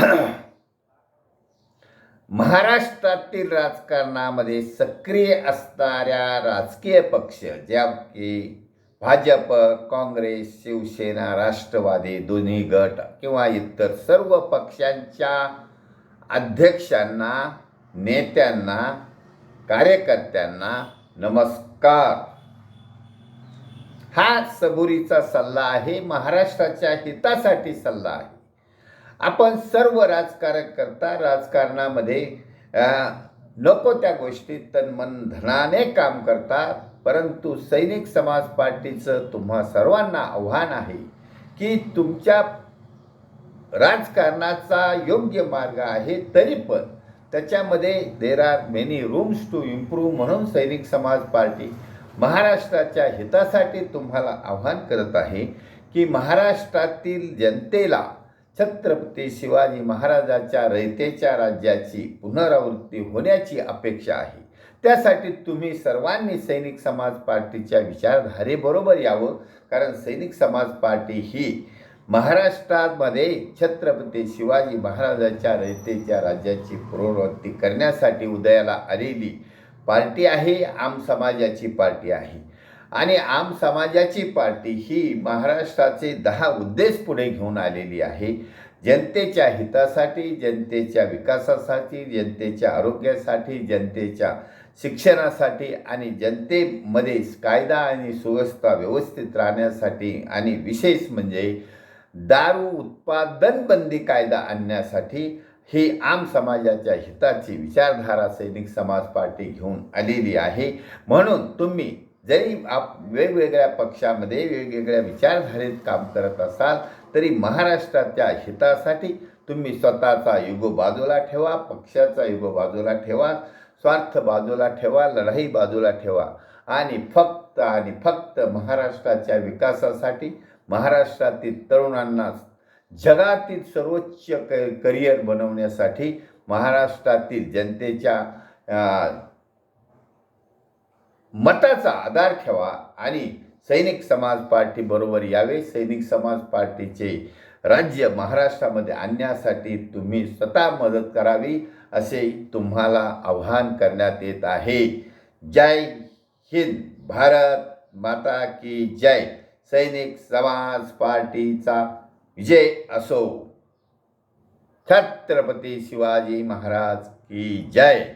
महाराष्ट्रातील राजकारणामध्ये सक्रिय असणाऱ्या राजकीय पक्ष ज्या की भाजप काँग्रेस शिवसेना राष्ट्रवादी दोन्ही गट किंवा इतर सर्व पक्षांच्या अध्यक्षांना नेत्यांना कार्यकर्त्यांना नमस्कार. हा सबुरीचा सल्ला आहे महाराष्ट्राच्या हितासाठी सल्ला आहे. आपण सर्व राजकारण करता राजकारणामध्ये नको त्या गोष्टीत तन मन धनाने काम करतात परंतु सैनिक समाज पार्टीचं तुम्हा सर्वांना आव्हान आहे की तुमच्या राजकारणाचा योग्य मार्ग आहे तरी पण त्याच्यामध्ये there are many rooms to improve म्हणून सैनिक समाज पार्टी महाराष्ट्राच्या हितासाठी तुम्हाला आव्हान करत आहे की महाराष्ट्रातील जनतेला छत्रपती शिवाजी महाराजाच्या रयतेच्या राज्याची पुनरावृत्ती होण्याची अपेक्षा आहे. त्यासाठी तुम्ही सर्वांनी सैनिक समाज पार्टीच्या विचारधारेबरोबर यावं कारण सैनिक समाज पार्टी ही महाराष्ट्रामध्ये छत्रपती शिवाजी महाराजाच्या रयतेच्या राज्याची पुनरावृत्ती करण्यासाठी उदयाला आलेली पार्टी आहे आम समाजाची पार्टी आहे. आणि आम समाजाची पार्टी ही महाराष्ट्राचे दहा उद्देश पुढे घेऊन आलेली आहे. जनतेच्या हितासाठी जनतेच्या विकासासाठी जनतेच्या आरोग्यासाठी जनतेच्या शिक्षणासाठी आणि जनतेमध्ये कायदा आणि सुव्यवस्था व्यवस्थित राहण्यासाठी आणि विशेष म्हणजे दारू उत्पादन बंदी कायदा आणण्यासाठी ही आम समाजाच्या हिताची विचारधारा सैनिक समाज पार्टी घेऊन आलेली आहे. म्हणून तुम्ही जरी आप वेगवेगळ्या पक्षामध्ये वेगवेगळ्या विचारधारेत काम करत असाल तरी महाराष्ट्राच्या हितासाठी तुम्ही स्वतःचा युगो बाजूला ठेवा पक्षाचा युगो बाजूला ठेवा स्वार्थ बाजूला ठेवा लढाई बाजूला ठेवा. आणि फक्त आणि फक्त महाराष्ट्राच्या विकासासाठी महाराष्ट्रातील तरुणांना जगातील सर्वोच्च क करिअर बनवण्यासाठी महाराष्ट्रातील जनतेच्या मताचा आधार ठेवा आणि सैनिक समाज पार्टीबरोबर यावे. सैनिक समाज पार्टीचे राज्य महाराष्ट्रामध्ये आणण्यासाठी तुम्ही स्वतः मदत करावी असे तुम्हाला आव्हान करण्यात येत आहे. जय हिंद. भारत माता की जय. सैनिक समाज पार्टीचा विजय असो. छत्रपती शिवाजी महाराज की जय.